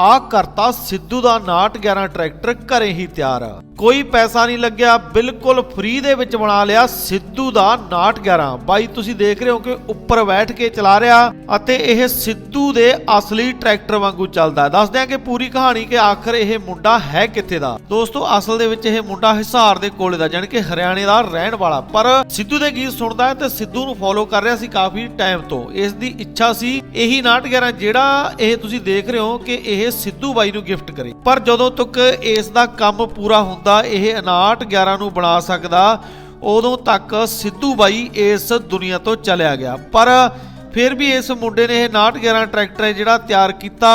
ਆ ਕਰਤਾ ਸਿੱਧੂ ਦਾ 911 ਟਰੈਕਟਰ ਘਰੇ ਹੀ ਤਿਆਰ। ਆ ਕੋਈ ਪੈਸਾ ਨਹੀਂ ਲੱਗਿਆ, ਬਿਲਕੁਲ ਫ੍ਰੀ ਦੇ ਵਿੱਚ ਬਣਾ ਲਿਆ ਸਿੱਧੂ ਦਾ 911 ਬਾਈ, ਤੁਸੀਂ ਦੇਖ ਰਹੇ ਹੋ ਕਿ ਉੱਪਰ ਬੈਠ ਕੇ ਚਲਾ ਰਿਹਾ ਅਤੇ ਇਹ ਸਿੱਧੂ ਦੇ ਅਸਲੀ ਟਰੈਕਟਰ ਵਾਂਗੂ ਚੱਲਦਾ ਹੈ। ਦੱਸਦੇ ਹਾਂ ਕਿ ਪੂਰੀ ਕਹਾਣੀ ਕਿ ਆਖਰ ਇਹ ਮੁੰਡਾ ਹੈ ਕਿੱਥੇ ਦਾ। ਦੋਸਤੋ, ਅਸਲ ਦੇ ਵਿੱਚ ਇਹ ਮੁੰਡਾ ਹਿਸਾਰ ਦੇ ਕੋਲੇ ਦਾ, ਜਾਣੀ ਕਿ ਹਰਿਆਣੇ ਦਾ ਰਹਿਣ ਵਾਲਾ। ਪਰ ਸਿੱਧੂ ਦੇ ਗੀਤ ਸੁਣਦਾ ਹੈ ਤੇ ਸਿੱਧੂ ਨੂੰ ਫੋਲੋ ਕਰ ਰਿਹਾ ਸੀ ਕਾਫੀ ਟਾਈਮ ਤੋਂ। ਇਸ ਦੀ ਇੱਛਾ ਸੀ, ਇਹੀ 911 ਜਿਹੜਾ ਇਹ ਤੁਸੀਂ ਦੇਖ ਰਹੇ ਹੋ ਕਿ ਇਹ ਸਿੱਧੂ ਬਾਈ ਨੂੰ ਗਿਫਟ ਕਰੇ। ਪਰ ਜਦੋਂ ਤੱਕ ਇਸ ਦਾ ਕੰਮ ਪੂਰਾ ਹੁੰਦਾ ਇਹ 911 ਨੂੰ ਬਣਾ ਸਕਦਾ, ਉਦੋਂ ਤੱਕ ਸਿੱਧੂ ਬਾਈ ਇਸ ਦੁਨੀਆ ਤੋਂ ਚਲਿਆ ਗਿਆ। ਪਰ ਫਿਰ ਵੀ ਇਸ ਮੁੰਡੇ ਨੇ ਇਹ 911 ਟਰੈਕਟਰ ਹੈ ਜਿਹੜਾ ਤਿਆਰ ਕੀਤਾ,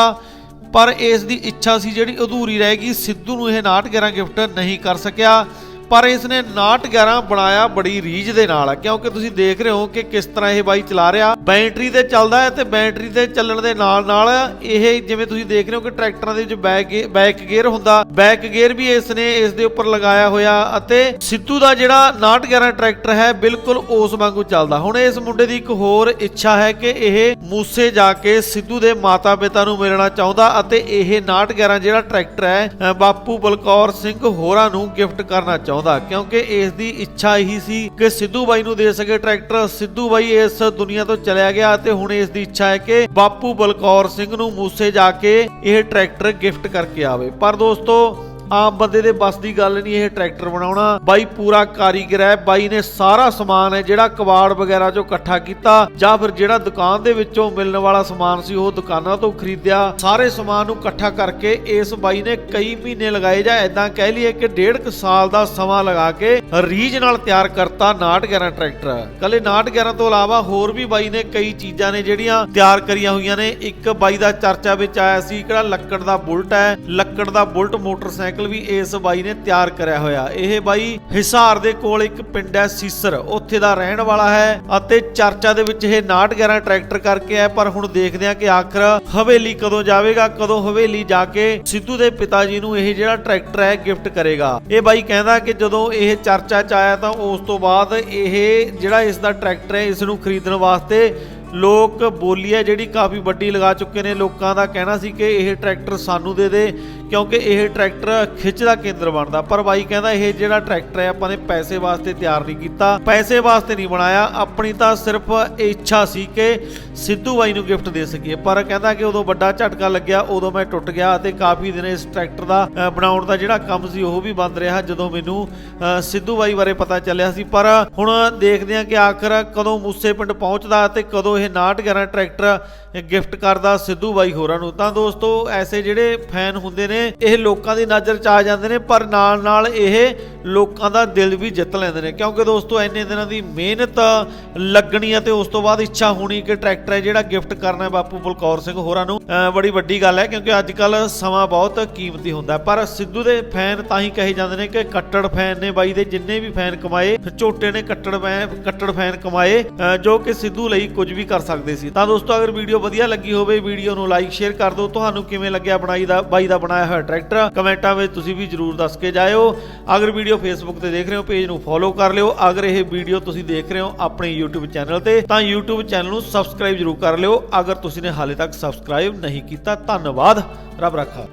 ਪਰ ਇਸ ਦੀ ਇੱਛਾ ਸੀ ਜਿਹੜੀ ਅਧੂਰੀ ਰਹਿ ਗਈ, ਸਿੱਧੂ ਨੂੰ ਇਹ 911 ਗਿਫਟ ਨਹੀਂ ਕਰ ਸਕਿਆ। ਪਰ ਇਸ ਨੇ 911 ਬਣਾਇਆ ਬੜੀ ਰੀਝ ਦੇ ਨਾਲ ਕਿਉਂਕਿ ਤੁਸੀਂ ਦੇਖ ਰਹੇ ਹੋ ਕਿ ਕਿਸ ਤਰ੍ਹਾਂ ਇਹ ਬਾਈ ਚਲਾ ਰਿਹਾ। ਬੈਟਰੀ ਤੇ ਚੱਲਦਾ ਹੈ ਤੇ ਬੈਟਰੀ ਤੇ ਚੱਲਣ ਦੇ ਨਾਲ ਨਾਲ ਇਹ ਜਿਵੇਂ ਤੁਸੀਂ ਦੇਖ ਰਹੇ ਹੋ ਕਿ ਟਰੈਕਟਰਾਂ ਦੇ ਵਿੱਚ ਬੈਕ ਬੈਕ ਗੇਅਰ ਹੁੰਦਾ। ਬੈਕ ਗੇਅਰ ਵੀ ਇਸ ਨੇ ਇਸ ਦੇ ਉੱਪਰ ਲਗਾਇਆ ਹੋਇਆ ਅਤੇ ਸਿੱਧੂ ਦਾ ਜਿਹੜਾ 911 ਟਰੈਕਟਰ ਹੈ, ਬਿਲਕੁਲ ਉਸ ਵਾਂਗੂ ਚੱਲਦਾ। ਹੁਣ ਇਸ ਮੁੰਡੇ ਦੀ ਇੱਕ ਹੋਰ ਇੱਛਾ ਹੈ ਕਿ ਇਹ ਮੂਸੇ ਜਾ ਕੇ ਸਿੱਧੂ ਦੇ ਮਾਤਾ ਪਿਤਾ ਨੂੰ ਮਿਲਣਾ ਚਾਹੁੰਦਾ ਅਤੇ ਇਹ 911 ਜਿਹੜਾ ਟਰੈਕਟਰ ਹੈ ਬਾਪੂ ਬਲਕੌਰ ਸਿੰਘ ਹੋਰਾਂ ਨੂੰ ਗਿਫਟ ਕਰਨਾ ਚਾਹੁੰਦਾ। ਕਿਉਂਕਿ ਇਸ ਦੀ ਇੱਛਾ ਇਹੀ ਸੀ ਕਿ ਸਿੱਧੂ ਬਾਈ ਨੂੰ ਦੇ ਸਕੇ ਟਰੈਕਟਰ। ਸਿੱਧੂ ਬਾਈ ਇਸ ਦੁਨੀਆ ਤੋਂ ਚਲਿਆ ਗਿਆ ਤੇ ਹੁਣ ਇਸ ਦੀ ਇੱਛਾ ਹੈ ਕਿ ਬਾਪੂ ਬਲਕੌਰ ਸਿੰਘ ਨੂੰ ਮੂਸੇ ਜਾ ਕੇ ਇਹ ਟਰੈਕਟਰ ਗਿਫਟ ਕਰਕੇ ਆਵੇ। ਪਰ ਦੋਸਤੋ ਆਮ ਬੰਦੇ ਦੇ ਬਸ ਦੀ ਗੱਲ ਨਹੀਂ ਇਹ ਟਰੈਕਟਰ ਬਣਾਉਣਾ। ਬਾਈ, ਪੂਰਾ ਕਾਰੀਗਰ ਹੈ। ਬਾਈ ਨੇ ਸਾਰਾ ਸਮਾਨ ਹੈ, ਜਿਹੜਾ ਕਬਾੜ ਵਗੈਰਾ ਚੋਂ ਇਕੱਠਾ ਕੀਤਾ ਜਾਂ ਫਿਰ ਜਿਹੜਾ ਦੁਕਾਨ ਦੇ ਵਿੱਚੋਂ ਮਿਲਣ ਵਾਲਾ ਸਮਾਨ ਸੀ ਉਹ ਦੁਕਾਨਾਂ ਤੋਂ ਖਰੀਦਿਆ। ਸਾਰੇ ਸਮਾਨ ਨੂੰ ਇਕੱਠਾ ਕਰਕੇ ਇਸ ਬਾਈ ਨੇ ਕਈ ਮਹੀਨੇ ਲਗਾਏ ਜਾਂ ਐਦਾਂ ਕਹਿ ਲਈਏ ਕਿ ਡੇਢ ਕੁ ਸਾਲ ਦਾ ਸਮਾਂ ਲਗਾ ਕੇ ਰੀਝ ਨਾਲ ਤਿਆਰ ਕਰਤਾ 911 ਟਰੈਕਟਰ। ਕੱਲੇ 911 ਤੋਂ ਇਲਾਵਾ ਹੋਰ ਵੀ ਬਾਈ ਨੇ ਕਈ ਚੀਜ਼ਾਂ ਨੇ ਜਿਹੜੀਆਂ ਤਿਆਰ ਕਰੀਆਂ ਹੋਈਆਂ ਨੇ। ਇੱਕ ਬਾਈ ਦਾ ਚਰਚਾ ਵਿੱਚ ਆਇਆ ਸੀ, ਕਿਹੜਾ ਲੱਕੜ ਦਾ ਬੁਲਟ ਹੈ। ਲੱਕੜ ਦਾ ਬੁਲਟ ਮੋਟਰਸਾਈਕਲ ਵੀ ਇਸ ਬਾਈ ਨੇ ਤਿਆਰ ਕਰਿਆ ਹੋਇਆ। ਇਹ ਬਾਈ ਹਿਸਾਰ ਦੇ ਕੋਲ ਇੱਕ ਪਿੰਡ ਹੈ ਸੀਸਰ। ਉੱਥੇ ਦਾ ਰਹਿਣ ਵਾਲਾ ਹੈ ਅਤੇ ਚਰਚਾ ਦੇ ਵਿੱਚ ਇਹ 911 ਟਰੈਕਟਰ ਕਰਕੇ ਹੈ, ਪਰ ਹੁਣ ਦੇਖਦੇ ਹਾਂ ਕਿ ਆਖਰ ਹਵੇਲੀ ਕਦੋਂ ਜਾਵੇਗਾ, ਕਦੋਂ ਹਵੇਲੀ ਜਾ ਕੇ ਸਿੱਧੂ ਦੇ ਪਿਤਾ ਜੀ ਨੂੰ ਇਹ ਜਿਹੜਾ ਟਰੈਕਟਰ ਹੈ ਗਿਫਟ ਕਰੇਗਾ। ਇਹ ਬਾਈ ਕਹਿੰਦਾ ਕਿ ਜਦੋਂ ਇਹ ਚਰਚਾ ਚ ਆਇਆ ਤਾਂ ਉਸ ਤੋਂ ਬਾਅਦ ਇਹ ਜਿਹੜਾ ਇਸ ਦਾ ਟਰੈਕਟਰ ਹੈ, ਇਸ ਨੂੰ ਖਰੀਦਣ ਵਾਸਤੇ ਲੋਕ ਬੋਲੀ ਹੈ, ਜਿਹੜੀ ਕਾਫੀ ਵੱਡੀ ਲਗਾ ਚੁੱਕੇ ਨੇ। ਲੋਕਾਂ ਦਾ ਕਹਿਣਾ ਸੀ ਕਿ ਇਹ ਟਰੈਕਟਰ ਸਾਨੂੰ ਦੇ ਦੇ। ਕਿਉਂਕਿ ਇਹ ਟਰੈਕਟਰ ਖਿੱਚ ਦਾ ਕੇਂਦਰ ਬਣਦਾ, ਪਰ ਬਾਈ ਕਹਿੰਦਾ ਇਹ ਜਿਹੜਾ ਟਰੈਕਟਰ ਹੈ, ਆਪਾਂ ਨੇ ਪੈਸੇ ਵਾਸਤੇ ਤਿਆਰ ਨਹੀਂ ਕੀਤਾ, ਪੈਸੇ ਵਾਸਤੇ ਨਹੀਂ ਬਣਾਇਆ, ਆਪਣੀ ਤਾਂ ਸਿਰਫ ਇੱਛਾ ਸੀ ਕਿ ਸਿੱਧੂ ਬਾਈ ਨੂੰ ਗਿਫਟ ਦੇ ਸਕੀਏ, ਪਰ ਕਹਿੰਦਾ ਕਿ ਉਦੋਂ ਵੱਡਾ ਝਟਕਾ ਲੱਗਿਆ, ਉਦੋਂ ਮੈਂ ਟੁੱਟ ਗਿਆ ਅਤੇ ਕਾਫੀ ਦਿਨ ਇਸ ਟਰੈਕਟਰ ਦਾ ਬਣਾਉਣ ਦਾ ਜਿਹੜਾ ਕੰਮ ਸੀ, ਉਹ ਵੀ ਬੰਦ ਰਿਹਾ, ਜਦੋਂ ਮੈਨੂੰ ਸਿੱਧੂ ਬਾਈ ਬਾਰੇ ਪਤਾ ਚੱਲਿਆ ਸੀ। ਪਰ ਹੁਣ ਦੇਖਦੇ ਹਾਂ ਕਿ ਆਖਰ ਕਦੋਂ ਮੂਸੇ ਪਿੰਡ ਪਹੁੰਚਦਾ ਤੇ ਕਦੋਂ ਇਹ 911 ਟਰੈਕਟਰ ਗਿਫਟ ਕਰਦਾ ਸਿੱਧੂ ਬਾਈ ਹੋਰਾਂ ਨੂੰ। ਤਾਂ ਦੋਸਤੋ, ਐਸੇ ਜਿਹੜੇ ਫੈਨ ਹੁੰਦੇ ਨੇ ਇਹ ਲੋਕਾਂ ਦੀ ਨਜ਼ਰ ਚ ਆ ਜਾਂਦੇ ਨੇ ਪਰ ਨਾਲ ਨਾਲ ਇਹ ਲੋਕਾਂ ਦਾ ਦਿਲ ਵੀ ਜਿੱਤ ਲੈਂਦੇ ਨੇ। ਕਿਉਂਕਿ ਦੋਸਤੋ, ਇੰਨੇ ਦਿਨਾਂ ਦੀ ਮਿਹਨਤ ਲੱਗਣੀ ਹੈ ਤੇ ਉਸ ਤੋਂ ਬਾਅਦ ਇੱਛਾ ਹੋਣੀ ਕਿ ਟਰੈਕਟਰ ਹੈ ਜਿਹੜਾ ਗਿਫਟ ਕਰਨਾ ਹੈ ਬਾਪੂ ਬਲਕੌਰ ਸਿੰਘ ਹੋਰਾਂ ਨੂੰ। ਬੜੀ ਵੱਡੀ ਗੱਲ ਹੈ ਕਿਉਂਕਿ ਅੱਜ ਕੱਲ ਸਮਾਂ ਬਹੁਤ ਕੀਮਤੀ ਹੁੰਦਾ ਪਰ ਸਿੱਧੂ ਦੇ ਫੈਨ ਤਾਂ ਹੀ ਕਹੇ ਜਾਂਦੇ ਨੇ ਕਿ ਕੱਟੜ ਫੈਨ ਨੇ ਬਾਈ ਦੇ ਜਿੰਨੇ ਵੀ ਫੈਨ ਕਮਾਏ, ਝੋਟੇ ਨੇ ਕੱਟੜ ਫੈਨ ਕੱਟੜ ਫੈਨ ਕਮਾਏ ਜੋ ਕਿ ਸਿੱਧੂ ਲਈ ਕੁਝ ਵੀ ਕਰ ਸਕਦੇ ਸੀ। ਤਾਂ ਦੋਸਤੋ, ਅਗਰ ਵੀਡੀਓ ਵਧੀਆ ਲੱਗੀ ਹੋਵੇ, ਵੀਡੀਓ ਨੂੰ ਲਾਈਕ, ਸ਼ੇਅਰ ਕਰ ਦਿਓ। ਤੁਹਾਨੂੰ ਕਿਵੇਂ ਲੱਗਿਆ ਬਣਾਈ ਦਾ ਬਾਈ ਦਾ ਬਣਾਇਆ ਹੋਇਆ ਟਰੈਕਟਰ? ਕਮੈਂਟਾਂ ਵਿੱਚ ਤੁਸੀਂ ਵੀ ਜਰੂਰ ਦੱਸ ਕੇ ਜਾਇਓ। ਅਗਰ ਵੀਡੀਓ ਵੀਡੀਓ ਫੇਸਬੁੱਕ ਤੇ ਦੇਖ ਰਹੇ ਹੋ ਪੇਜ ਨੂੰ ਫੋਲੋ ਕਰ ਲਿਓ। ਅਗਰ ਇਹ ਵੀਡੀਓ ਤੁਸੀਂ ਦੇਖ ਰਹੇ ਹੋ ਆਪਣੇ YouTube ਚੈਨਲ ਤੇ, ਤਾਂ YouTube ਚੈਨਲ ਨੂੰ ਸਬਸਕ੍ਰਾਈਬ ਜਰੂਰ ਕਰ ਲਿਓ। ਅਗਰ ਤੁਸੀਂ ਨੇ ਹਾਲੇ ਤੱਕ ਸਬਸਕ੍ਰਾਈਬ ਨਹੀਂ ਕੀਤਾ, ਧੰਨਵਾਦ। ਰੱਬ ਰੱਖਾ।